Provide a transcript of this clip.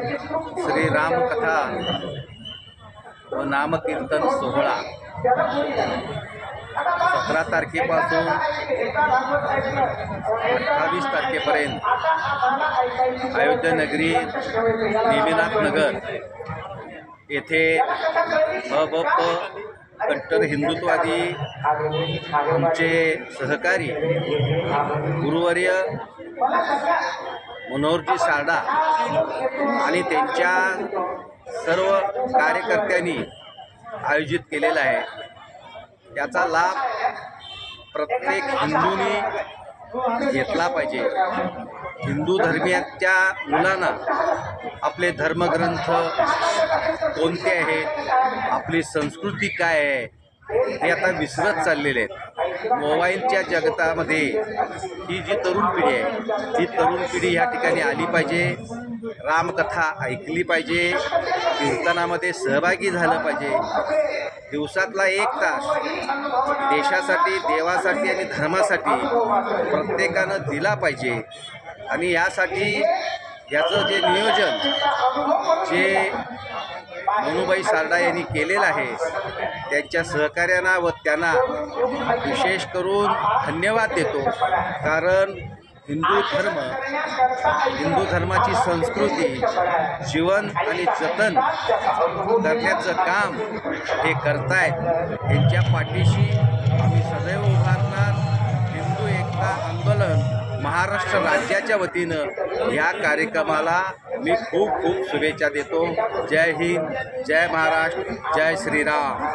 श्रीरामकथा व नामकीर्तन सोहळा. सतरा तारखेपासून अठ्ठावीस तारखेपर्यंत अयोध्या नगरी नेमिनाथ नगर येथे अब कट्टर हिंदुत्वादी आमचे सहकारी गुरुवर्य मनोहरजी सारडा आणि त्यांच्या सर्व कार्यकर्त्यांनी आयोजित केलेला आहे. त्याचा लाभ प्रत्येक हिंदूनी घेतला पाहिजे. हिंदू धर्मियांच्या मुलांना आपले धर्मग्रंथ कोणते आहेत आपली संस्कृती काय आहे हे आता विसरत चाललेले आहेत. मोबाईलच्या जगतामध्ये ही जी तरुण पिढी आहे ती तरुण पिढी ह्या ठिकाणी आली पाहिजे रामकथा ऐकली पाहिजे कीर्तनामध्ये सहभागी झालं पाहिजे. दिवसातला एक तास देशासाठी देवासाठी आणि धर्मासाठी प्रत्येकानं दिला पाहिजे. आणि यासाठी याचं जे नियोजन जे मनुबाई सारडा यांनी केलेलं आहे. त्यांच्या सहकार्यांना व त्यांना विशेष करून धन्यवाद देतो. कारण हिंदू धर्म हिंदू धर्माची संस्कृती जीवन आणि जतन करण्याचं काम हे करतायत. त्यांच्या पाठीशी आम्ही सदैव उभारणार हिंदू एकता आंदोलन महाराष्ट्र राज्याच्या वतीनं या कार्यक्रमाला मी खूप खूप शुभेच्छा देतो. जय हिंद जय महाराष्ट्र जय श्रीराम.